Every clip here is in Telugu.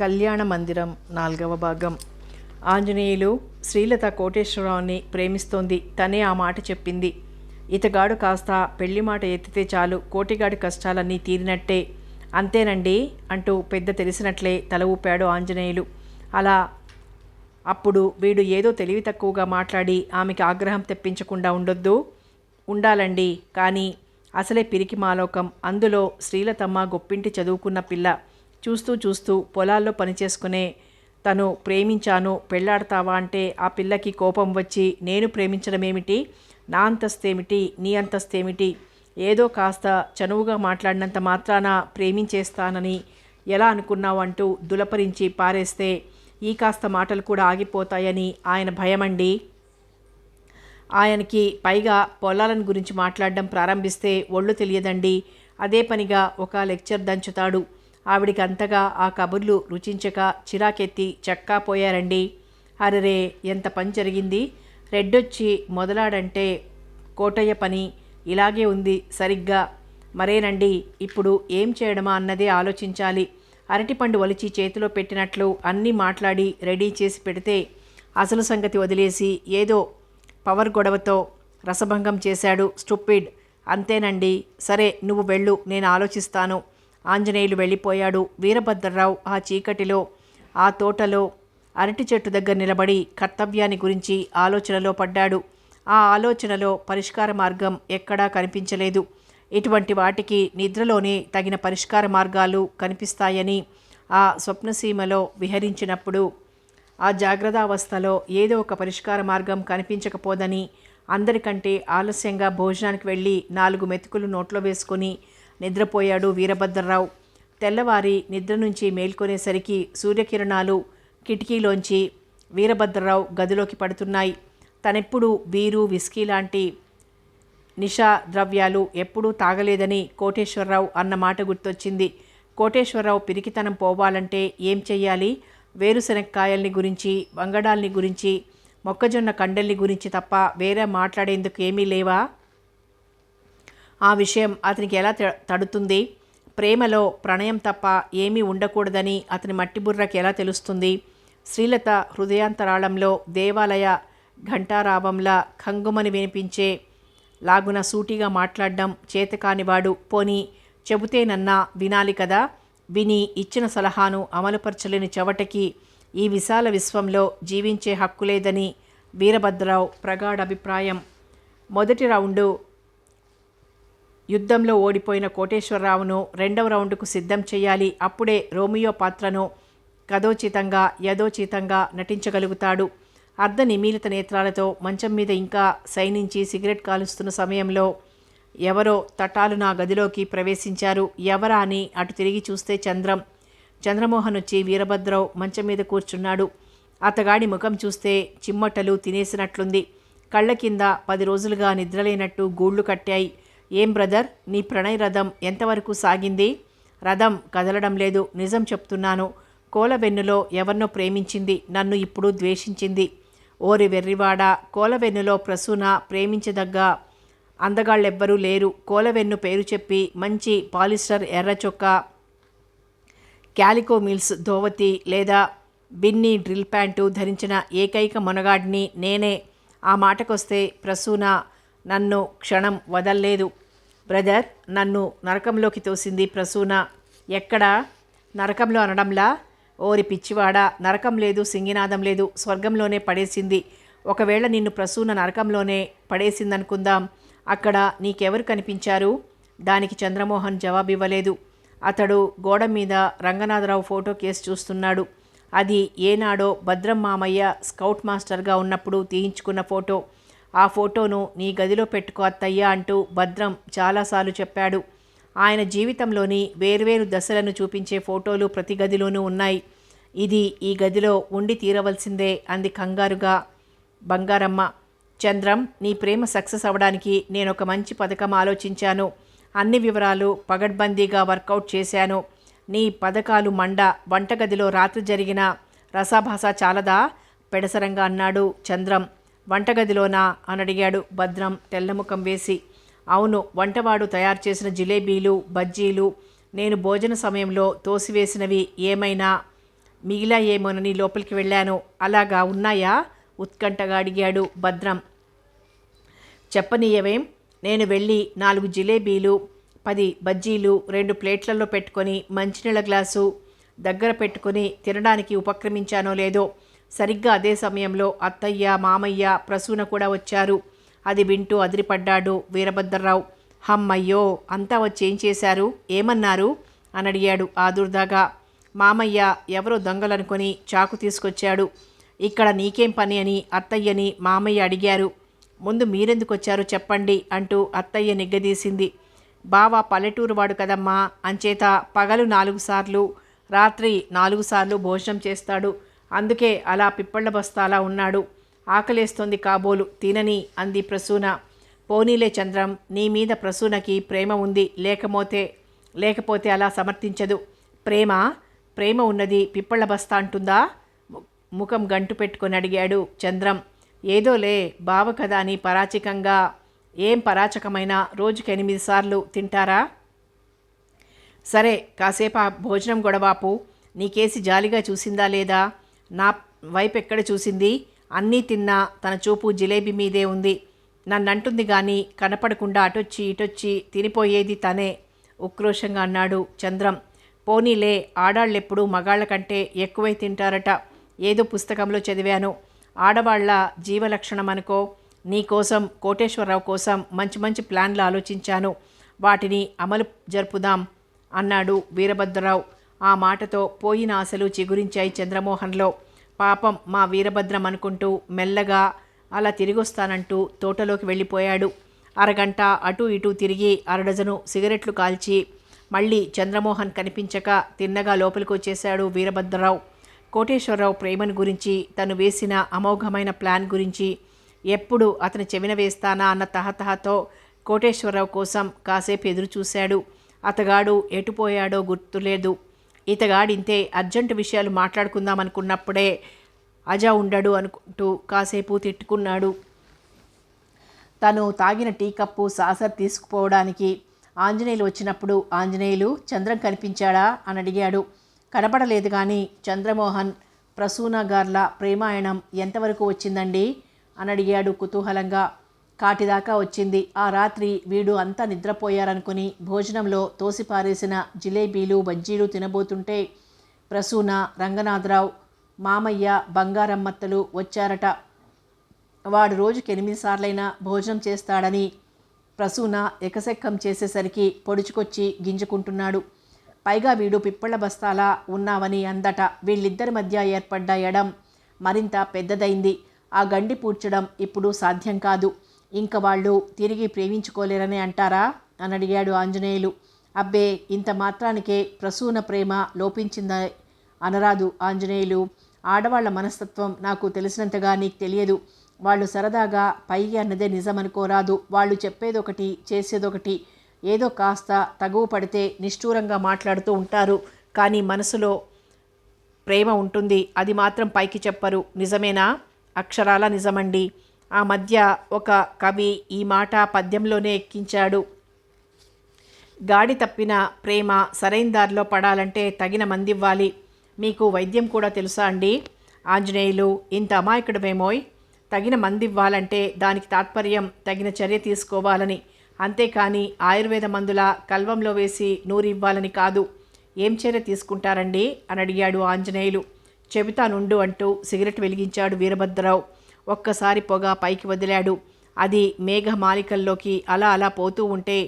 కళ్యాణ మందిరం నాలుగవ భాగం. ఆంజనేయులు శ్రీలత కోటేశ్వరరావుని ప్రేమిస్తోంది. తనే ఆ మాట చెప్పింది. ఇతగాడు కాస్త పెళ్ళి మాట ఎత్తితే చాలు కోటిగాడి కష్టాలన్నీ తీరినట్టే. అంతేనండి అంటూ పెద్ద తెలిసినట్లే తల ఊపాడు ఆంజనేయులు. అలా అప్పుడు వీడు ఏదో తెలివి తక్కువగా మాట్లాడి ఆమెకి ఆగ్రహం తెప్పించకుండా ఉండొద్దు. ఉండాలండి కానీ అసలే పిరికి మాలోకం. అందులో శ్రీలతమ్మ గొప్పింటి చదువుకున్న పిల్ల. చూస్తూ చూస్తూ పొలాల్లో పనిచేసుకునే తను ప్రేమించాను పెళ్ళాడతావా అంటే ఆ పిల్లకి కోపం వచ్చి నేను ప్రేమించడమేమిటి? నా అంతస్తేమిటి? నీ అంతస్తేమిటి? ఏదో కాస్త చనువుగా మాట్లాడినంత మాత్రాన ప్రేమించేస్తానని ఎలా అనుకున్నావు అంటూ దులపరించి పారేస్తే ఈ కాస్త మాటలు కూడా ఆగిపోతాయని ఆయన భయమండి. ఆయనకి పైగా పొలాలను గురించి మాట్లాడడం ప్రారంభిస్తే ఒళ్ళు తెలియదండి. అదే పనిగా ఒక లెక్చర్ దంచుతాడు. ఆవిడికి అంతగా ఆ కబుర్లు రుచించక చిరాకెత్తి చక్కా పోయారండి. అరెరే ఎంత పని జరిగింది? రెడ్డొచ్చి మొదలాడంటే కోటయ్య పని ఇలాగే ఉంది సరిగ్గా. మరేనండి ఇప్పుడు ఏం చేయడమా అన్నదే ఆలోచించాలి. అరటిపండు ఒలిచి చేతిలో పెట్టినట్లు అన్నీ మాట్లాడి రెడీ చేసి పెడితే అసలు సంగతి వదిలేసి ఏదో పవర్ గొడవతో రసభంగం చేశాడు స్టూపిడ్. అంతేనండి. సరే నువ్వు వెళ్ళు నేను ఆలోచిస్తాను. ఆంజనేయులు వెళ్ళిపోయాడు. వీరభద్రరావు ఆ చీకటిలో ఆ తోటలో అరటి చెట్టు దగ్గర నిలబడి కర్తవ్యాన్ని గురించి ఆలోచనలో పడ్డాడు. ఆ ఆలోచనలో పరిష్కార మార్గం ఎక్కడా కనిపించలేదు. ఇటువంటి వాటికి నిద్రలోనే తగిన పరిష్కార మార్గాలు కనిపిస్తాయని ఆ స్వప్నసీమలో విహరించినప్పుడు ఆ జాగ్రత్తావస్థలో ఏదో ఒక పరిష్కార మార్గం కనిపించకపోదని అందరికంటే ఆలస్యంగా భోజనానికి వెళ్ళి నాలుగు మెతుకులు నోట్లో వేసుకొని నిద్రపోయాడు వీరభద్రరావు. తెల్లవారి నిద్ర నుంచి మేల్కొనేసరికి సూర్యకిరణాలు కిటికీలోంచి వీరభద్రరావు గదిలోకి పడుతున్నాయి. తనెప్పుడు బీరు విస్కీ లాంటి నిషా ద్రవ్యాలు ఎప్పుడూ తాగలేదని కోటేశ్వరరావు అన్న మాట గుర్తొచ్చింది. కోటేశ్వరరావు పిరికితనం పోవాలంటే ఏం చెయ్యాలి? వేరుశనక్కాయల్ని గురించి వంగడాల్ని గురించి మొక్కజొన్న కండల్ని గురించి తప్ప వేరే మాట్లాడేందుకు ఏమీ లేవా? ఆ విషయం అతనికి ఎలా త- తడుతుంది? ప్రేమలో ప్రణయం తప్ప ఏమీ ఉండకూడదని అతని మట్టిబుర్రకి ఎలా తెలుస్తుంది? శ్రీలత హృదయాంతరాళంలో దేవాలయ ఘంటారావంలా ఖంగుమని వినిపించే లాగున సూటిగా మాట్లాడడం చేతకానివాడు పోని చెబుతేనన్నా వినాలి కదా? విని ఇచ్చిన సలహాను అమలుపరచలేని చెవటకి ఈ విశాల విశ్వంలో జీవించే హక్కు లేదని వీరభద్రరావు ప్రగాఢ అభిప్రాయం. మొదటి రౌండు యుద్ధంలో ఓడిపోయిన కోటేశ్వరరావును రెండవ రౌండ్కు సిద్ధం చేయాలి. అప్పుడే రోమియో పాత్రను కథోచితంగా యథోచితంగా నటించగలుగుతాడు. అర్ధ నిమీలిత నేత్రాలతో మంచం మీద ఇంకా సైనించి సిగరెట్ కాలుస్తున్న సమయంలో ఎవరో తటాలు నా గదిలోకి ప్రవేశించారు. ఎవరా అని అటు తిరిగి చూస్తే చంద్రం. చంద్రమోహన్ వచ్చి వీరభద్రరావు మంచం మీద కూర్చున్నాడు. అతగాడి ముఖం చూస్తే చిమ్మటలు తినేసినట్లుంది. కళ్ళ కింద పది రోజులుగా నిద్రలేనట్టు గూళ్ళు కట్టాయి. ఏం బ్రదర్ నీ ప్రణయ్ రథం ఎంతవరకు సాగింది? రథం కదలడం లేదు నిజం చెప్తున్నాను. కోలవెన్నులో ఎవరినో ప్రేమించింది నన్ను ఇప్పుడు ద్వేషించింది. ఓరి వెర్రివాడ కోలవెన్నులో ప్రసూన ప్రేమించదగ్గ అందగాళ్ళెవ్వరూ లేరు. కోలవెన్ను పేరు చెప్పి మంచి పాలిస్టర్ ఎర్ర చొక్కా క్యాలికో మిల్స్ ధోవతి లేదా బిన్ని డ్రిల్ ప్యాంటు ధరించిన ఏకైక మొనగాడిని నేనే. ఆ మాటకొస్తే ప్రసూన నన్ను క్షణం వదల్లేదు. బ్రదర్ నన్ను నరకంలోకి తోసింది ప్రసూన. ఎక్కడ? నరకంలో అనడంలా? ఓరి పిచ్చివాడా నరకం లేదు సింగినాదం లేదు స్వర్గంలోనే పడేసింది. ఒకవేళ నిన్ను ప్రసూన నరకంలోనే పడేసిందనుకుందాం. అక్కడ నీకెవరు కనిపించారు? దానికి చంద్రమోహన్ జవాబివ్వలేదు. అతడు గోడ మీద రంగనాథరావు ఫోటో కేసు చూస్తున్నాడు. అది ఏనాడో భద్రం మామయ్య స్కౌట్ మాస్టర్గా ఉన్నప్పుడు తీయించుకున్న ఫోటో. ఆ ఫోటోను నీ గదిలో పెట్టుకో అత్తయ్యా అంటూ భద్రం చాలాసార్లు చెప్పాడు. ఆయన జీవితంలోని వేర్వేరు దశలను చూపించే ఫోటోలు ప్రతి గదిలోనూ ఉన్నాయి. ఇది ఈ గదిలో ఉండి తీరవలసిందే అంది కంగారుగా బంగారమ్మ. చంద్రం నీ ప్రేమ సక్సెస్ అవ్వడానికి నేను ఒక మంచి పథకం ఆలోచించాను. అన్ని వివరాలు పగడ్బందీగా వర్కౌట్ చేశాను. నీ పథకాలు మండ వంటగదిలో రాత్రి జరిగిన రసాభాస చాలదా? పెడసరంగా అన్నాడు చంద్రం. వంటగదిలోనా? అని అడిగాడు భద్రం తెల్లముఖం వేసి. అవును వంటవాడు తయారు చేసిన జిలేబీలు బజ్జీలు నేను భోజన సమయంలో తోసివేసినవి ఏమైనా? మిగిలా ఏమోనని లోపలికి వెళ్ళాను. అలాగా ఉన్నాయా? ఉత్కంఠగా అడిగాడు భద్రం. చెప్పనీయవేం? నేను వెళ్ళి నాలుగు జిలేబీలు పది బజ్జీలు రెండు ప్లేట్లలో పెట్టుకొని మంచినీళ్ళ గ్లాసు దగ్గర పెట్టుకొని తినడానికి ఉపక్రమించానో లేదో సరిగ్గా అదే సమయంలో అత్తయ్య మామయ్య ప్రసూన కూడా వచ్చారు. అది వింటూ అదిరిపడ్డాడు వీరభద్రరావు. హమ్మయ్యో అంతా వచ్చి ఏం చేశారు? ఏమన్నారు? అని అడిగాడు ఆదుర్దాగా. మామయ్య ఎవరో దొంగలనుకొని చాకు తీసుకొచ్చాడు. ఇక్కడ నీకేం పని అని అత్తయ్యని మామయ్య అడిగారు. ముందు మీరెందుకు వచ్చారో చెప్పండి అంటూ అత్తయ్య నిగ్గదీసింది. బావ పల్లెటూరు వాడు కదమ్మా. అంచేత పగలు నాలుగు సార్లు రాత్రి నాలుగు సార్లు భోజనం చేస్తాడు. అందుకే అలా పిప్పళ్ళ బస్తాలా ఉన్నాడు. ఆకలేస్తోంది కాబోలు తినని అంది ప్రసూన. పోనీలే చంద్రం నీ మీద ప్రసూనకి ప్రేమ ఉంది. లేకపోతే లేకపోతే అలా సమర్థించదు. ప్రేమ ప్రేమ ఉన్నది పిప్పళ్ళ బస్తా అంటుందా? ముఖం గంటు పెట్టుకొని అడిగాడు చంద్రం. ఏదోలే బావ కదా అని పరాచికంగా. ఏం పరాచకమైన రోజుకి ఎనిమిది సార్లు తింటారా? సరే కాసేపు ఆ భోజనం గొడవాపు. నీకేసి జాలిగా చూసిందా లేదా? నా వైపు ఎక్కడ చూసింది? అన్నీ తిన్నా తన చూపు జిలేబీ మీదే ఉంది. నన్నంటుంది కానీ కనపడకుండా అటొచ్చి ఇటొచ్చి తినిపోయేది తనే ఉక్రోషంగా అన్నాడు చంద్రం. పోనీలే ఆడాళ్ళెప్పుడు మగాళ్ళ కంటే ఎక్కువై తింటారట. ఏదో పుస్తకంలో చదివాను. ఆడవాళ్ళ జీవలక్షణం అనుకో. నీ కోసం కోటేశ్వరరావు కోసం మంచి మంచి ప్లాన్లు ఆలోచించాను. వాటిని అమలు జరుపుదాం అన్నాడు వీరభద్రరావు. ఆ మాటతో పోయిన ఆశలు చిగురించాయి చంద్రమోహన్లో. పాపం మా వీరభద్రం అనుకుంటూ మెల్లగా అలా తిరిగొస్తానంటూ తోటలోకి వెళ్ళిపోయాడు. అరగంట అటు ఇటు తిరిగి అరడజను సిగరెట్లు కాల్చి మళ్ళీ చంద్రమోహన్ కనిపించక తిన్నగా లోపలికి వచ్చేశాడు వీరభద్రరావు. కోటేశ్వరరావు ప్రేమను గురించి తను వేసిన అమోఘమైన ప్లాన్ గురించి ఎప్పుడు అతను చెవిన వేస్తానా అన్న తహతహతో కోటేశ్వరరావు కోసం కాసేపు ఎదురు చూశాడు అతగాడు ఎటుపోయాడో గుర్తులేదు. ఇతగాడింతే అర్జెంటు విషయాలు మాట్లాడుకుందామనుకున్నప్పుడే అజా ఉండడు అనుకుంటూ కాసేపు తిట్టుకున్నాడు. తను తాగిన టీ కప్పు సాసర్ తీసుకుపోవడానికి ఆంజనేయులు వచ్చినప్పుడు ఆంజనేయులు చంద్రం కనిపించాడా? అని అడిగాడు. కనపడలేదు కానీ చంద్రమోహన్ ప్రసూన గార్ల ప్రేమాయణం ఎంతవరకు వచ్చిందండి? అని అడిగాడు కుతూహలంగా. కాటిదాకా వచ్చింది. ఆ రాత్రి వీడు అంతా నిద్రపోయారనుకుని భోజనంలో తోసిపారేసిన జిలేబీలు బజ్జీలు తినబోతుంటే ప్రసూన రంగనాథరావు మామయ్య బంగారమ్మత్తలు వచ్చారట. వాడు రోజుకి ఎనిమిది సార్లైనా భోజనం చేస్తాడని ప్రసూన ఎకసెక్కం చేసేసరికి పొడుచుకొచ్చి గింజుకుంటున్నాడు. పైగా వీడు పిప్పళ్ళ బస్తాలా ఉన్నావని అందట. వీళ్ళిద్దరి మధ్య ఏర్పడ్డ ఎడం మరింత పెద్దదైంది. ఆ గండి పూడ్చడం ఇప్పుడు సాధ్యం కాదు. ఇంక వాళ్ళు తిరిగి ప్రేమించుకోలేరని అంటారా? అని అడిగాడు ఆంజనేయులు. అబ్బే ఇంత మాత్రానికే ప్రసూన ప్రేమ లోపించింద? అనరాదు ఆంజనేయులు. ఆడవాళ్ళ మనస్తత్వం నాకు తెలిసినంతగా నీకు తెలియదు. వాళ్ళు సరదాగా పైకి అన్నదే నిజమనుకోరాదు. వాళ్ళు చెప్పేదొకటి చేసేదొకటి. ఏదో కాస్త తగువ పడితే నిష్ఠూరంగా మాట్లాడుతూ ఉంటారు. కానీ మనసులో ప్రేమ ఉంటుంది. అది మాత్రం పైకి చెప్పరు. నిజమేనా? అక్షరాల నిజమండి. ఆ మధ్య ఒక కవి ఈ మాట పద్యంలోనే ఎక్కించాడు. గాడి తప్పిన ప్రేమ సరైన దారిలో పడాలంటే తగిన మంది ఇవ్వాలి మీకు వైద్యం కూడా తెలుసా అండి? ఆంజనేయులు ఇంత అమాయకుడమేమోయ్? తగిన మంది ఇవ్వాలంటే దానికి తాత్పర్యం తగిన చర్య తీసుకోవాలని. అంతేకాని ఆయుర్వేద మందుల కల్వంలో వేసి నూరి ఇవ్వాలని కాదు. ఏం చర్య తీసుకుంటారండి? అని అడిగాడు ఆంజనేయులు. చెబుతానుండు అంటూ సిగరెట్ వెలిగించాడు వీరభద్రరావు. ఒక్కసారి పొగ పైకి వదిలాడు. అది మేఘమాలికల్లోకి అలా అలా పోతూ ఉంటే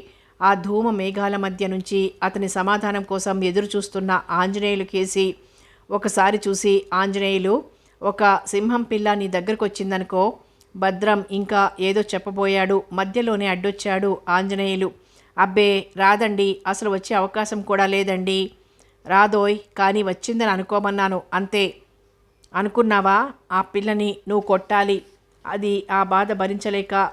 ఆ ధూమ మేఘాల మధ్య నుంచి అతని సమాధానం కోసం ఎదురుచూస్తున్న ఆంజనేయులు కేసి ఒకసారి చూసి ఆంజనేయులు ఒక సింహం పిల్ల నీ దగ్గరకు వచ్చిందనుకో భద్రం ఇంకా ఏదో చెప్పబోయాడు మధ్యలోనే అడ్డొచ్చాడు ఆంజనేయులు. అబ్బే రాదండి అసలు వచ్చే అవకాశం కూడా లేదండి. రాదోయ్ కానీ వచ్చిందని అనుకోమన్నాను అంతే. అనుకున్నావా? ఆ పిల్లని నువ్వు కొట్టాలి. అది ఆ బాధ భరించలేక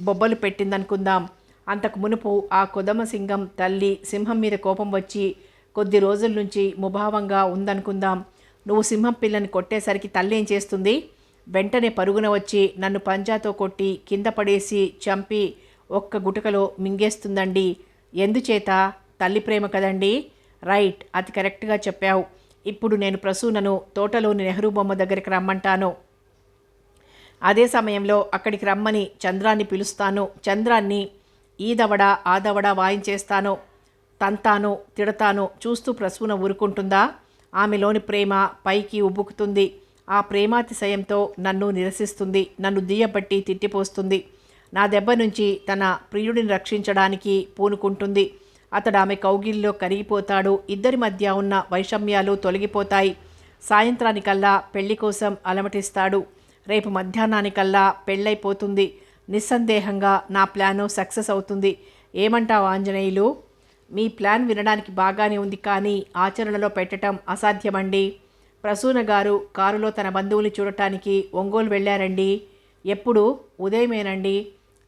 బొబ్బలు పెట్టిందనుకుందాం. అంతకు మునుపు ఆ కొదమ సింగం తల్లి సింహం మీద కోపం వచ్చి కొద్ది రోజుల నుంచి ముభావంగా ఉందనుకుందాం. నువ్వు సింహం పిల్లని కొట్టేసరికి తల్లి ఏం చేస్తుంది? వెంటనే పరుగున వచ్చి నన్ను పంజాతో కొట్టి కింద పడేసి చంపి ఒక్క గుటకలో మింగేస్తుందండి. ఎందుచేత? తల్లి ప్రేమ కదండి. రైట్ అది కరెక్ట్గా చెప్పావు. ఇప్పుడు నేను ప్రసూనను తోటలోని నెహ్రూ బొమ్మ దగ్గరికి రమ్మంటాను. అదే సమయంలో అక్కడికి రమ్మని చంద్రాన్ని పిలుస్తాను. చంద్రాన్ని ఈ దవడ ఆ దవడ వాయించేస్తాను. తంతాను తిడతాను. చూస్తూ ప్రసూన ఊరుకుంటుందా? ఆమెలోని ప్రేమ పైకి ఉబ్బుకుతుంది. ఆ ప్రేమాతిశయంతో నన్ను నిరసిస్తుంది. నన్ను దియ్యబట్టి తిట్టిపోస్తుంది. నా దెబ్బ నుంచి తన ప్రియుడిని రక్షించడానికి పూనుకుంటుంది. అతడు ఆమె కౌగిల్లో కరిగిపోతాడు. ఇద్దరి మధ్య ఉన్న వైషమ్యాలు తొలగిపోతాయి. సాయంత్రానికల్లా పెళ్ళి కోసం అలమటిస్తాడు. రేపు మధ్యాహ్నానికల్లా పెళ్ళైపోతుంది. నిస్సందేహంగా నా ప్లాను సక్సెస్ అవుతుంది. ఏమంటావు ఆంజనేయులు? మీ ప్లాన్ వినడానికి బాగానే ఉంది కానీ ఆచరణలో పెట్టడం అసాధ్యమండి. ప్రసూన గారు కారులో తన బంధువుని చూడటానికి ఒంగోలు వెళ్ళారండి. ఎప్పుడు? ఉదయమేనండి.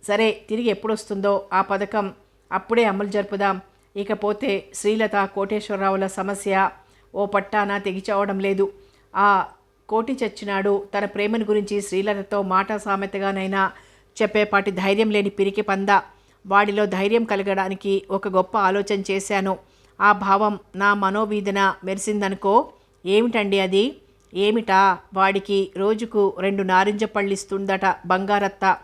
సరే తిరిగి ఎప్పుడొస్తుందో ఆ పథకం. అప్పుడే అమలు జరుపుదాం. ఇకపోతే శ్రీలత కోటేశ్వరరావుల సమస్య ఓ పట్టాన తెగిచావడం లేదు. ఆ కోటి చచ్చినాడు. తన ప్రేమను గురించి శ్రీలతతో మాట సామెతగానైనా చెప్పేపాటి ధైర్యం లేని పిరికి పంద. వాడిలో ధైర్యం కలగడానికి ఒక గొప్ప ఆలోచన చేశాను. ఆ భావం నా మనోవీదన మెరిసిందనుకో ఏమిటండి అది? ఏమిటా? వాడికి రోజుకు రెండు నారింజ పళ్ళు ఇస్తుందట బంగారత్త.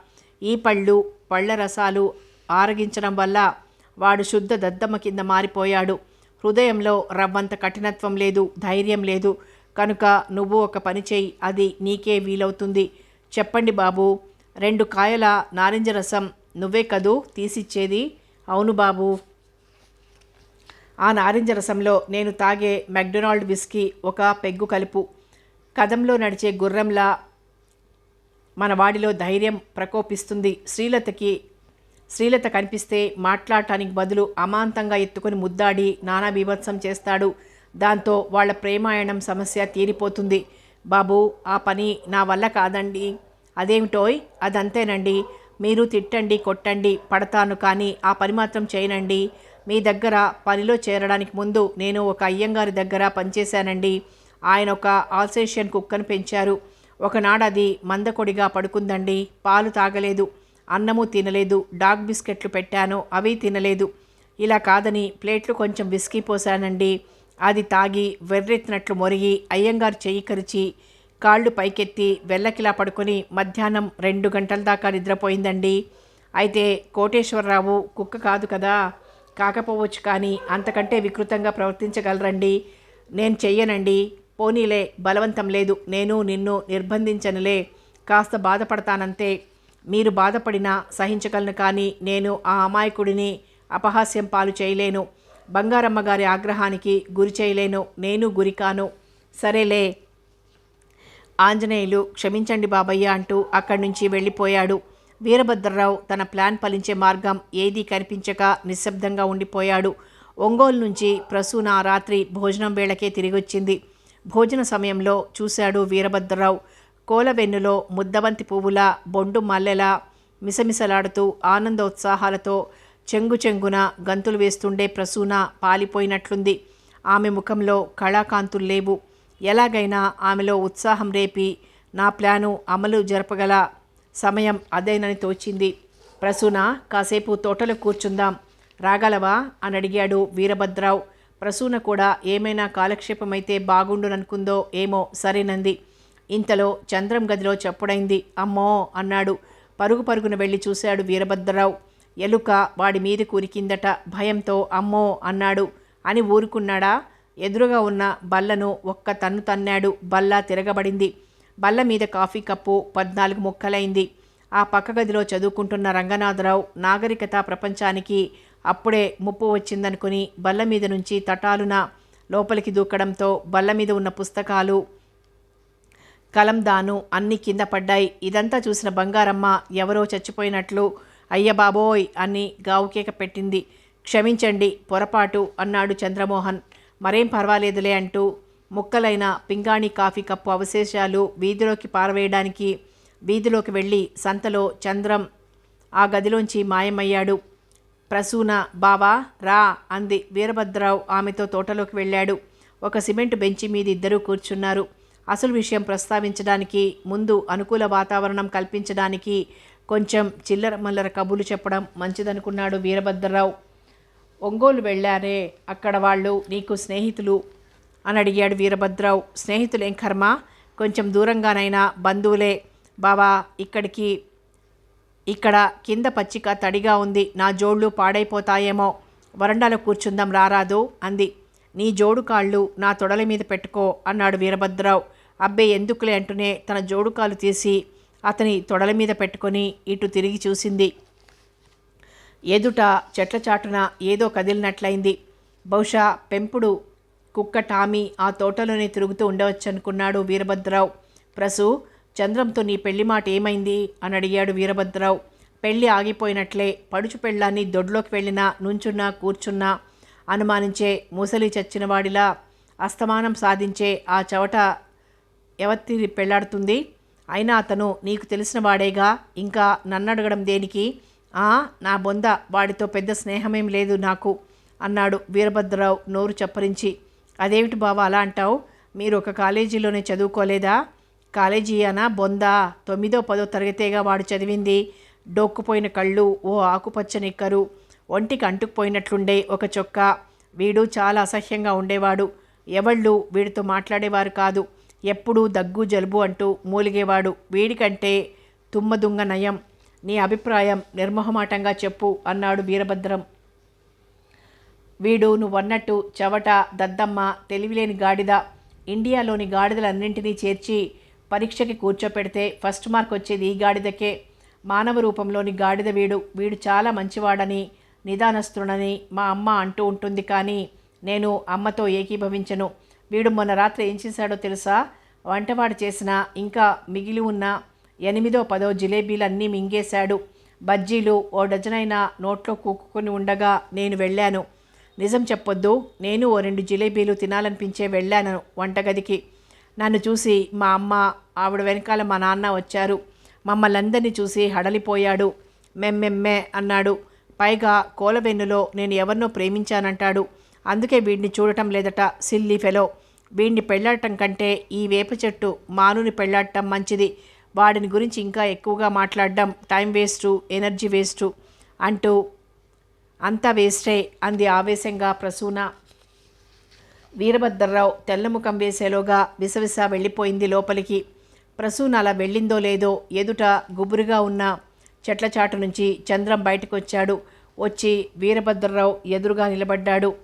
ఈ పళ్ళు పళ్ళ రసాలు ఆరగించడం వల్ల వాడు శుద్ధ దద్దమ్మ కింద మారిపోయాడు. హృదయంలో రవ్వంత కఠినత్వం లేదు ధైర్యం లేదు. కనుక నువ్వు ఒక పని చేయి అది నీకే వీలవుతుంది. చెప్పండి బాబు రెండు కాయల నారింజ రసం నువ్వే కదూ తీసిచ్చేది? అవును బాబు. ఆ నారింజ రసంలో నేను తాగే మెక్డొనాల్డ్ బిస్కీ ఒక పెగ్గు కలుపు. కదంలో నడిచే గుర్రంలా మన వాడిలో ధైర్యం ప్రకోపిస్తుంది. శ్రీలతకి శ్రీలత కనిపిస్తే మాట్లాడటానికి బదులు అమాంతంగా ఎత్తుకొని ముద్దాడి నానా బీభత్సం చేస్తాడు. దాంతో వాళ్ళ ప్రేమాయణం సమస్య తీరిపోతుంది. బాబు ఆ పని నా వల్ల కాదండి. అదేమిటోయ్? అదంతేనండి. మీరు తిట్టండి కొట్టండి పడతాను కానీ ఆ పని మాత్రం చేయనండి. మీ దగ్గర పనిలో చేరడానికి ముందు నేను ఒక అయ్యంగారి దగ్గర పనిచేశానండి. ఆయన ఒక ఆల్సేషియన్ కుక్కను పెంచారు. ఒకనాడు అది మందకొడిగా పడుకుందండి. పాలు తాగలేదు. అన్నము తినలేదు డాగ్ బిస్కెట్లు పెట్టాను అవి తినలేదు. ఇలా కాదని ప్లేట్లు కొంచెం విస్కీ పోసానండి అది తాగి వెర్రెత్తినట్లు మొరిగి అయ్యంగారు చెయ్యి కరిచి కాళ్ళు పైకెత్తి వెల్లకిలా పడుకొని మధ్యాహ్నం రెండు గంటల దాకా నిద్రపోయిందండి. అయితే కోటేశ్వరరావు కుక్క కాదు కదా కాకపోవచ్చు కానీ అంతకంటే వికృతంగా ప్రవర్తించగలరండి. నేను చెయ్యనండి. పోనీలే బలవంతం లేదు. నేను నిన్ను నిర్బంధించనులే. కాస్త బాధపడతానంతే. మీరు బాధపడినా సహించగలను కానీ నేను ఆ అమాయకుడిని అపహాస్యం పాలు చేయలేను. బంగారమ్మ గారి ఆగ్రహానికి గురి చేయలేను. నేను గురికాను సరేలే. ఆంజనేయులు క్షమించండి బాబయ్య అంటూ అక్కడి నుంచి వెళ్ళిపోయాడు. వీరభద్రరావు తన ప్లాన్ ఫలించే మార్గం ఏదీ కనిపించక నిశ్శబ్దంగా ఉండిపోయాడు. ఒంగోలు నుంచి ప్రసూన రాత్రి భోజనం వేళకే తిరిగొచ్చింది. భోజన సమయంలో చూశాడు వీరభద్రరావు. కోలవెన్నులో ముద్దబంతి పువ్వుల బొండు మల్లెల మిసమిసలాడుతూ ఆనందోత్సాహాలతో చెంగు చెంగున గంతులు వేస్తుండే ప్రసూన పాలిపోయినట్లుంది. ఆమె ముఖంలో కళాకాంతులు లేవు. ఎలాగైనా ఆమెలో ఉత్సాహం రేపి నా ప్లాను అమలు జరపగల సమయం అదేనని తోచింది. ప్రసూన కాసేపు తోటలో కూర్చుందాం రాగలవా? అని అడిగాడు వీరభద్రావు. ప్రసూన కూడా ఏమైనా కాలక్షేపమైతే బాగుండుననుకుందో ఏమో సరేనంది. ఇంతలో చంద్రం గదిలో చప్పుడైంది. అమ్మో అన్నాడు. పరుగు పరుగున వెళ్ళి చూశాడు వీరభద్రరావు. ఎలుక వాడి మీద కూరికిందట. భయంతో అమ్మో అన్నాడు. అని ఊరుకున్నాడా? ఎదురుగా ఉన్న బల్లను ఒక్క తన్ను తన్నాడు. బల్ల తిరగబడింది. బల్ల మీద కాఫీ కప్పు పద్నాలుగు ముక్కలైంది. ఆ పక్క గదిలో చదువుకుంటున్న రంగనాథరావు నాగరికత ప్రపంచానికి అప్పుడే ముప్పు వచ్చిందనుకుని బల్ల మీద నుంచి తటాలున లోపలికి దూకడంతో బల్ల మీద ఉన్న పుస్తకాలు కలందాను అన్ని కింద పడ్డాయి. ఇదంతా చూసిన బంగారమ్మ ఎవరో చచ్చిపోయినట్లు అయ్యబాబోయ్ అని గావుకేక పెట్టింది. క్షమించండి పొరపాటు అన్నాడు చంద్రమోహన్. మరేం పర్వాలేదులే అంటూ ముక్కలైన పింగాణి కాఫీ కప్పు అవశేషాలు వీధిలోకి పారవేయడానికి వీధిలోకి వెళ్ళి సంతలో చంద్రం ఆ గదిలోంచి మాయమయ్యాడు. ప్రసూన బావా రా అంది. వీరభద్రరావు ఆమెతో తోటలోకి వెళ్ళాడు. ఒక సిమెంట్ బెంచి మీద ఇద్దరూ కూర్చున్నారు. అసలు విషయం ప్రస్తావించడానికి ముందు అనుకూల వాతావరణం కల్పించడానికి కొంచెం చిల్లర మల్లర కబుర్లు చెప్పడం మంచిదనుకున్నాడు వీరభద్రరావు. ఒంగోలు వెళ్ళారే అక్కడ వాళ్ళు నీకు స్నేహితులు అని అడిగాడు వీరభద్రరావు. స్నేహితులేం కర్మ? కొంచెం దూరంగానైనా బంధువులే. బావా ఇక్కడికి ఇక్కడ కింద పచ్చిక తడిగా ఉంది. నా జోళ్ళు పాడైపోతాయేమో. వరండాలో కూర్చుందాం రారాదు అంది. నీ జోడు కాళ్ళు నా తొడల మీద పెట్టుకో అన్నాడు వీరభద్రరావు. అబ్బే ఎందుకులే అంటూనే తన జోడు కాలు తీసి అతని తొడల మీద పెట్టుకొని ఇటు తిరిగి చూసింది. ఎదుట చెట్ల చాటున ఏదో కదిలినట్లయింది. బహుశా పెంపుడు కుక్క టామీ ఆ తోటలోనే తిరుగుతూ ఉండవచ్చనుకున్నాడు వీరభద్రరావు. ప్రసు చంద్రంతో నీ పెళ్ళి మాట ఏమైంది? అని అడిగాడు వీరభద్రరావు. పెళ్ళి ఆగిపోయినట్లే పడుచు పెళ్ళాన్ని దొడ్లోకి వెళ్ళినా నుంచున్నా కూర్చున్నా అనుమానించే ముసలి చచ్చినవాడిలా అస్తమానం సాధించే ఆ చవట ఎవత్తి పెళ్ళాడుతుంది. అయినా అతను నీకు తెలిసిన వాడేగా? ఇంకా నన్ను అడగడం దేనికి? ఆ నా బొంద వాడితో పెద్ద స్నేహమేం లేదు నాకు అన్నాడు వీరభద్రరావు నోరు చప్పరించి. అదేమిటి బావ అలా అంటావు? మీరు ఒక కాలేజీలోనే చదువుకోలేదా? కాలేజీ అనా బొందా? తొమ్మిదో పదో తరగతేగా వాడు చదివింది. డొక్కుపోయిన కళ్ళు ఓ ఆకుపచ్చ నిక్కరు ఒంటికి అంటుకుపోయినట్లుండే ఒక చొక్కా. వీడు చాలా అసహ్యంగా ఉండేవాడు. ఎవళ్ళు వీడితో మాట్లాడేవారు కాదు. ఎప్పుడూ దగ్గు జలుబు అంటూ మూలిగేవాడు. వీడికంటే తుమ్మదుంగ నయం. నీ అభిప్రాయం నిర్మోహమాటంగా చెప్పు అన్నాడు వీరభద్రం. వీడు నువ్వన్నట్టు చవట దద్దమ్మ తెలివిలేని గాడిద. ఇండియాలోని గాడిదలన్నింటినీ చేర్చి పరీక్షకి కూర్చోపెడితే ఫస్ట్ మార్క్ వచ్చేది ఈ గాడిదకే. మానవ రూపంలోని గాడిద వీడు. వీడు చాలా మంచివాడని నిదానస్తుడని మా అమ్మ అంటూ ఉంటుంది కానీ నేను అమ్మతో ఏకీభవించను. వీడు మొన్న రాత్రి ఏం చేశాడో తెలుసా? వంటవాడు చేసిన ఇంకా మిగిలి ఉన్న ఎనిమిదో పదో జిలేబీలన్నీ మింగేశాడు. బజ్జీలు ఓ డజనైన నోట్లో కూక్కుని ఉండగా నేను వెళ్ళాను. నిజం చెప్పొద్దు నేను ఓ రెండు జిలేబీలు తినాలనిపించే వెళ్ళాను వంటగదికి. నన్ను చూసి మా అమ్మ ఆవిడ వెనకాల మా నాన్న వచ్చారు. మమ్మల్ని అందరినీ చూసి హడలిపోయాడు. మెమ్మెమ్మే అన్నాడు. పైగా కోలవెన్నులో నేను ఎవరినో ప్రేమించానంటాడు. అందుకే వీడిని చూడటం లేదట సిల్లీ ఫెలో. వీడిని పెళ్ళాడటం కంటే ఈ వేప చెట్టు మానుని పెళ్ళాడటం మంచిది. వాడిని గురించి ఇంకా ఎక్కువగా మాట్లాడడం టైం వేస్టు ఎనర్జీ వేస్టు అంటూ అంతా వేస్టే అంది ఆవేశంగా ప్రసూన. వీరభద్రరావు తెల్లముఖం వేసేలోగా విసవిస వెళ్ళిపోయింది లోపలికి. ప్రసూన అలా వెళ్ళిందో లేదో ఎదుట గుబురుగా ఉన్న చెట్ల చాటు నుంచి చంద్రం బయటకు వచ్చాడు వచ్చి వీరభద్రరావు ఎదురుగా నిలబడ్డాడు.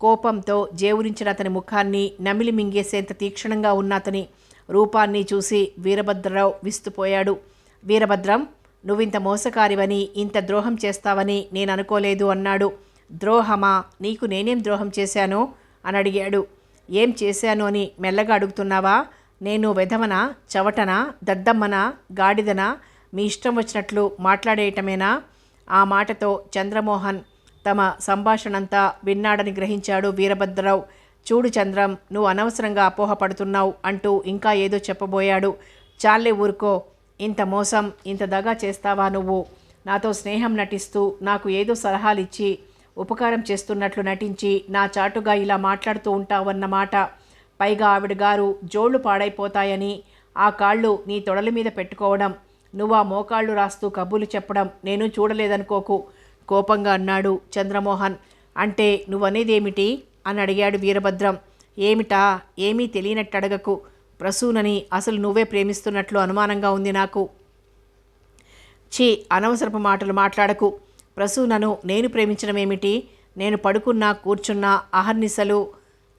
కోపంతో జేవురించిన అతని ముఖాన్ని నమిలి మింగేసేంత తీక్షణంగా ఉన్న అతని రూపాన్ని చూసి వీరభద్రరావు విస్తుపోయాడు. వీరభద్రం నువ్వింత మోసకారివని ఇంత ద్రోహం చేస్తావని నేను అనుకోలేదు అన్నాడు. ద్రోహమా? నీకు నేనేం ద్రోహం చేశాను? అని అడిగాడు. ఏం చేశాను? అని మెల్లగా అడుగుతున్నావా? నేను వెధవనా చవటనా దద్దమ్మనా గాడిదనా మీ ఇష్టం వచ్చినట్లు మాట్లాడేయటమేనా? ఆ మాటతో చంద్రమోహన్ తమ సంభాషణంతా విన్నాడని గ్రహించాడు వీరభద్రరావు. చూడు చంద్రం నువ్వు అనవసరంగా అపోహపడుతున్నావు అంటూ ఇంకా ఏదో చెప్పబోయాడు. చాలే ఊరుకో ఇంత మోసం ఇంత దగా చేస్తావా నువ్వు? నాతో స్నేహం నటిస్తూ నాకు ఏదో సలహాలు ఇచ్చి ఉపకారం చేస్తున్నట్లు నటించి నా చాటుగా ఇలా మాట్లాడుతూ ఉంటావన్నమాట పైగా ఆవిడ గారు జోళ్ళు పాడైపోతాయని ఆ కాళ్ళు నీ తొడల మీద పెట్టుకోవడం నువ్వు ఆ మోకాళ్ళు రాస్తూ కబుర్లు చెప్పడం నేను చూడలేదనుకోకు. కోపంగా అన్నాడు చంద్రమోహన్. అంటే నువ్వనేదేమిటి? అని అడిగాడు వీరభద్రం. ఏమిటా? ఏమీ తెలియనట్టు అడగకు ప్రసూనని అసలు నువ్వే ప్రేమిస్తున్నట్లు అనుమానంగా ఉంది నాకు. ఛీ అనవసరపు మాటలు మాట్లాడకు. ప్రసూనను నేను ప్రేమించడం ఏమిటి నేను పడుకున్నా కూర్చున్నా అహర్నిశలు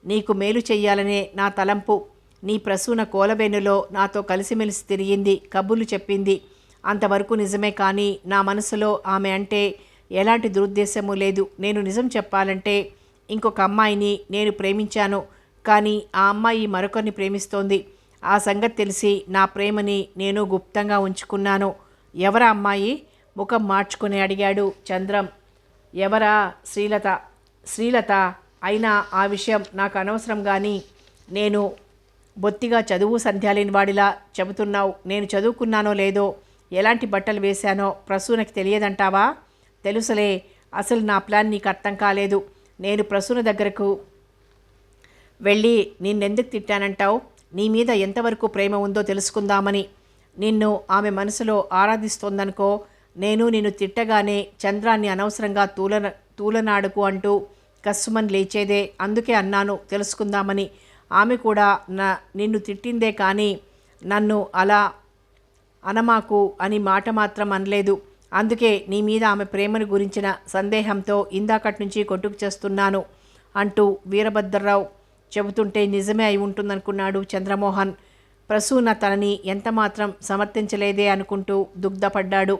నీకు మేలు చెయ్యాలనే నా తలంపు. నీ ప్రసూన కోలబెన్నులో నాతో కలిసిమెలిసి తిరిగింది కబుర్లు చెప్పింది. అంతవరకు నిజమే కానీ నా మనసులో ఆమె అంటే ఎలాంటి దురుద్దేశము లేదు. నేను నిజం చెప్పాలంటే ఇంకొక అమ్మాయిని నేను ప్రేమించాను కానీ ఆ అమ్మాయి మరొకరిని ప్రేమిస్తోంది. ఆ సంగతి తెలిసి నా ప్రేమని నేను గుప్తంగా ఉంచుకున్నాను. ఎవరా అమ్మాయి? ముఖం మార్చుకుని అడిగాడు చంద్రం. ఎవరా? శ్రీలత. శ్రీలత. అయినా ఆ విషయం నాకు అనవసరం కానీ నేను బొత్తిగా చదువు సంధ్యాలేని వాడిలా చెబుతున్నావు నేను చదువుకున్నానో లేదో ఎలాంటి బట్టలు వేశానో ప్రసూనకి తెలియదంటావా? తెలుసులే అసలు నా ప్లాన్ నీకు అర్థం కాలేదు. నేను ప్రసూన దగ్గరకు వెళ్ళి నిన్నెందుకు తిట్టానంటావు? నీ మీద ఎంతవరకు ప్రేమ ఉందో తెలుసుకుందామని. నిన్ను ఆమె మనసులో ఆరాధిస్తోందనుకో నేను నిన్ను తిట్టగానే చంద్రాన్ని అనవసరంగా తూలన తూలనాడుకు అంటూ కస్సుమని లేచేదే అందుకే అన్నాను తెలుసుకుందామని. ఆమె కూడా నా నిన్ను తిట్టిందే కానీ నన్ను అలా అనమాకు అని మాట మాత్రం అనలేదు. అందుకే నీ మీద ఆమె ప్రేమను గురించిన సందేహంతో ఇందాకటి నుంచి కొట్టుకు చేస్తున్నాను అంటూ వీరభద్రరావు చెబుతుంటే నిజమే అయి ఉంటుందనుకున్నాడు చంద్రమోహన్. ప్రసూన తనని ఎంతమాత్రం సమర్థించలేదే అనుకుంటూ దుగ్ధపడ్డాడు.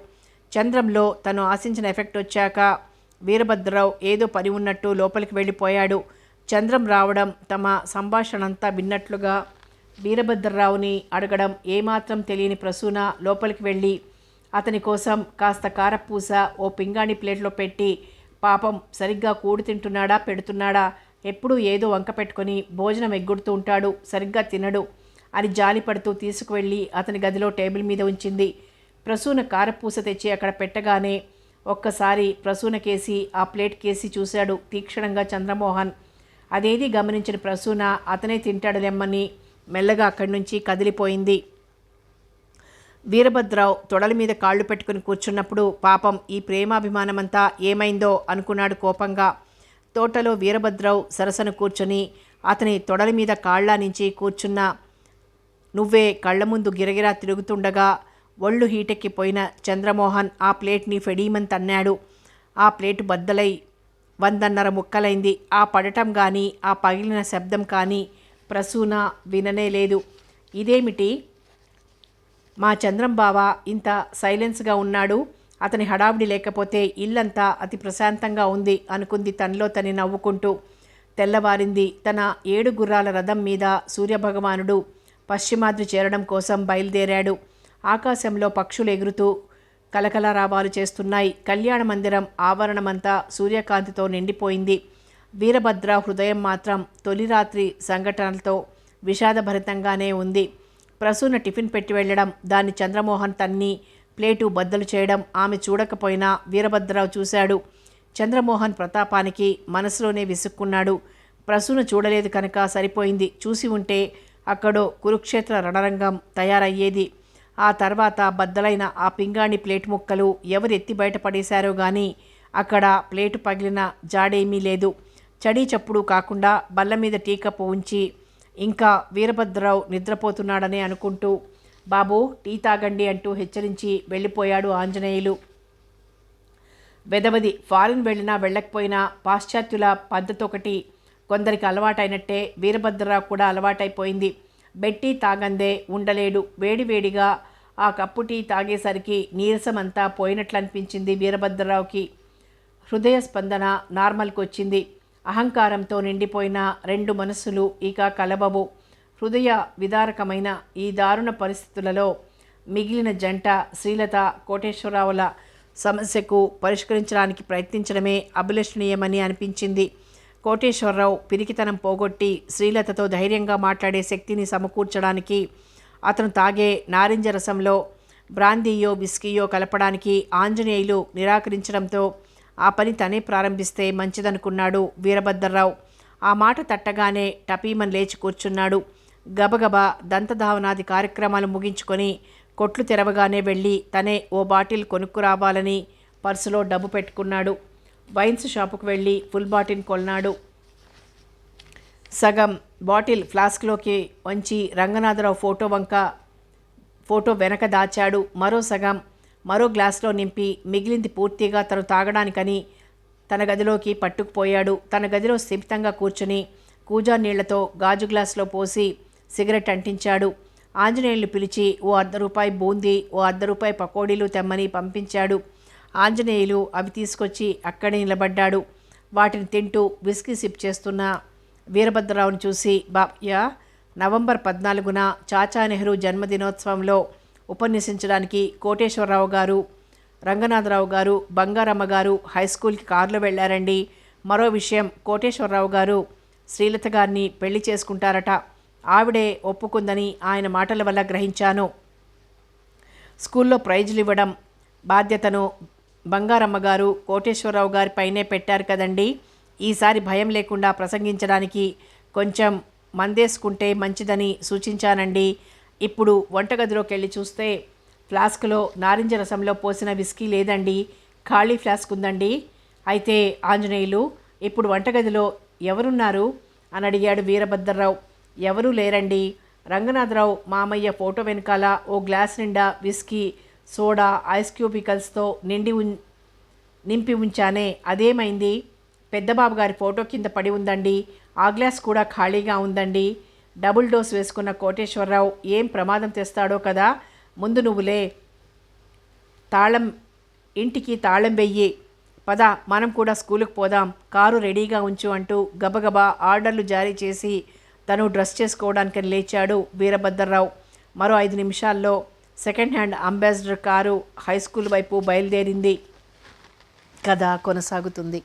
చంద్రంలో తను ఆశించిన ఎఫెక్ట్ వచ్చాక వీరభద్రరావు ఏదో పని ఉన్నట్టు లోపలికి వెళ్ళిపోయాడు. చంద్రం రావడం తమ సంభాషణ అంతా విన్నట్లుగా వీరభద్రరావుని అడగడం ఏమాత్రం తెలియని ప్రసూన లోపలికి వెళ్ళి అతని కోసం కాస్త కారపూస ఓ పింగాణి ప్లేట్లో పెట్టి పాపం సరిగ్గా కూడి తింటున్నాడా పెడుతున్నాడా ఎప్పుడూ ఏదో వంక పెట్టుకొని భోజనం ఎగ్గుడుతూ ఉంటాడు సరిగ్గా తినడు అని జాలిపడుతూ తీసుకువెళ్ళి అతని గదిలో టేబుల్ మీద ఉంచింది. ప్రసూన కారపూస తెచ్చి అక్కడ పెట్టగానే ఒక్కసారి ప్రసూన కేసి ఆ ప్లేట్ కేసి చూశాడు తీక్షణంగా చంద్రమోహన్. అదేది గమనించిన ప్రసూన అతనే తింటాడులెమ్మని మెల్లగా అక్కడి నుంచి కదిలిపోయింది. వీరభద్రరావు తొడల మీద కాళ్ళు పెట్టుకుని కూర్చున్నప్పుడు పాపం ఈ ప్రేమాభిమానమంతా ఏమైందో అనుకున్నాడు కోపంగా. తోటలో వీరభద్రరావు సరసన కూర్చొని అతని తొడల మీద కాళ్ళ నుంచి కూర్చున్న నువ్వే కళ్ళ ముందు గిరగిరా తిరుగుతుండగా ఒళ్ళు హీటెక్కిపోయిన చంద్రమోహన్ ఆ ప్లేట్ని ఫెడీమని తన్నాడు. ఆ ప్లేటు బద్దలై వందన్నర ముక్కలైంది. ఆ పడటం కానీ ఆ పగిలిన శబ్దం కానీ ప్రసూన విననే లేదు. ఇదేమిటి? మా చంద్రం బావ ఇంత సైలెన్స్గా ఉన్నాడు. అతని హడావిడి లేకపోతే ఇల్లంతా అతి ప్రశాంతంగా ఉంది అనుకుంది తనలో తని నవ్వుకుంటూ. తెల్లవారింది తన ఏడు గుర్రాల రథం మీద సూర్యభగవానుడు పశ్చిమాద్రి చేరడం కోసం బయలుదేరాడు. ఆకాశంలో పక్షులు ఎగురుతూ కలకలరావాలు చేస్తున్నాయి. కళ్యాణ మందిరం ఆవరణమంతా సూర్యకాంతితో నిండిపోయింది. వీరభద్ర హృదయం మాత్రం తొలి రాత్రి సంఘటనలతో విషాదభరితంగానే ఉంది. ప్రసూన టిఫిన్ పెట్టి వెళ్ళడం దాన్ని చంద్రమోహన్ తన్ని ప్లేటు బద్దలు చేయడం ఆమె చూడకపోయినా వీరభద్రరావు చూశాడు. చంద్రమోహన్ ప్రతాపానికి మనసులోనే విసుక్కున్నాడు. ప్రసూన చూడలేదు కనుక సరిపోయింది. చూసి ఉంటే అక్కడో కురుక్షేత్ర రణరంగం తయారయ్యేది. ఆ తర్వాత బద్దలైన ఆ పింగాణి ప్లేట్ ముక్కలు ఎవరెత్తి బయటపడేశారో గాని అక్కడ ప్లేటు పగిలిన జాడేమీ లేదు. చడీ చప్పుడు కాకుండా బల్ల మీద టీకప్పు ఉంచి ఇంకా వీరభద్రరావు నిద్రపోతున్నాడని అనుకుంటూ బాబు టీ తాగండి అంటూ హెచ్చరించి వెళ్ళిపోయాడు ఆంజనేయులు. వెదవది ఫారిన్ వెళ్ళినా వెళ్ళకపోయినా పాశ్చాత్యుల పద్ధతి ఒకటి కొందరికి అలవాటైనట్టే వీరభద్రరావు కూడా అలవాటైపోయింది. బెట్టి తాగందే ఉండలేడు. వేడివేడిగా ఆ కప్పు టీ తాగేసరికి నీరసమంతా పోయినట్లు అనిపించింది వీరభద్రరావుకి. హృదయ స్పందన నార్మల్కి వచ్చింది అహంకారంతో నిండిపోయిన రెండు మనస్సులు ఇక కలబవు హృదయ విదారకమైన ఈ దారుణ పరిస్థితులలో మిగిలిన జంట శ్రీలత కోటేశ్వరరావుల సమస్యకు పరిష్కరించడానికి ప్రయత్నించడమే అభిలషణీయమని అనిపించింది. కోటేశ్వరరావు పిరికితనం పోగొట్టి శ్రీలతతో ధైర్యంగా మాట్లాడే శక్తిని సమకూర్చడానికి అతను తాగే నారింజ రసంలో బ్రాందీయో బిస్కీయో కలపడానికి ఆంజనేయులు నిరాకరించడంతో ఆ పని తనే ప్రారంభిస్తే మంచిదనుకున్నాడు వీరభద్రరావు. ఆ మాట తట్టగానే టపీమన్ లేచి కూర్చున్నాడు. గబగబా దంతధావనాది కార్యక్రమాలు ముగించుకొని కొట్లు తెరవగానే వెళ్ళి తనే ఓ బాటిల్ కొనుక్కురావాలని పర్సులో డబ్బు పెట్టుకున్నాడు. వైన్స్ షాపుకు వెళ్ళి ఫుల్ బాటిల్ కొన్నాడు. సగం బాటిల్ ఫ్లాస్క్లోకి వంచి రంగనాథరావు ఫోటో వంక ఫోటో వెనక దాచాడు. మరో సగం మరో గ్లాస్లో నింపి మిగిలింది పూర్తిగా తను తాగడానికని తన గదిలోకి పట్టుకుపోయాడు. తన గదిలో స్థిమితంగా కూర్చుని కూజా నీళ్ళతో గాజు గ్లాసులో పోసి సిగరెట్ అంటించాడు. ఆంజనేయులు పిలిచి ఓ అర్ధ రూపాయి బూందీ ఓ అర్ధ రూపాయి పకోడీలు తెమ్మని పంపించాడు. ఆంజనేయులు అవి తీసుకొచ్చి అక్కడే నిలబడ్డాడు. వాటిని తింటూ విస్కీ సిప్ చేస్తున్న వీరభద్రరావుని చూసి బాబ్య నవంబర్ పద్నాలుగున చాచా నెహ్రూ జన్మదినోత్సవంలో ఉపన్యసించడానికి కోటేశ్వరరావు గారు రంగనాథరావు గారు బంగారమ్మ గారు హై స్కూల్కి కారులో వెళ్ళారండి. మరో విషయం కోటేశ్వరరావు గారు శ్రీలత గారిని పెళ్ళి చేసుకుంటారట. ఆవిడే ఒప్పుకుందని ఆయన మాటల వల్ల గ్రహించాను. స్కూల్లో ప్రైజులు ఇవ్వడం బాధ్యతను బంగారమ్మ గారు కోటేశ్వరరావు గారి పైనే పెట్టారు కదండి. ఈసారి భయం లేకుండా ప్రసంగించడానికి కొంచెం మందేసుకుంటే మంచిదని సూచించానండి. ఇప్పుడు వంటగదిలోకి వెళ్ళి చూస్తే ఫ్లాస్క్లో నారింజ రసంలో పోసిన విస్కీ లేదండి. ఖాళీ ఫ్లాస్క్ ఉందండి. అయితే ఆంజనేయులు ఇప్పుడు వంటగదిలో ఎవరున్నారు? అని అడిగాడు వీరభద్రరావు. ఎవరూ లేరండి. రంగనాథరావు మామయ్య ఫోటో వెనకాల ఓ గ్లాస్ నిండా విస్కీ సోడా ఐస్ క్యూబికల్స్తో నిండి ఉ నింపి ఉంచానే. అదేమైంది? పెద్దబాబు గారి ఫోటో కింద పడి ఉందండి. ఆ గ్లాస్ కూడా ఖాళీగా ఉందండి. డబుల్ డోస్ వేసుకున్న కోటేశ్వరరావు ఏం ప్రమాదం తెస్తాడో కదా? ముందు నువ్వులే తాళం ఇంటికి తాళం వెయ్యి. పద మనం కూడా స్కూలుకు పోదాం. కారు రెడీగా ఉంచు అంటూ గబగబా ఆర్డర్లు జారీ చేసి తను డ్రెస్ చేసుకోవడానికి లేచాడు వీరభద్రరావు. మరో ఐదు నిమిషాల్లో second hand Ambassador car high school వైపు బయలుదేరింది. కథ కొనసాగుతుంది.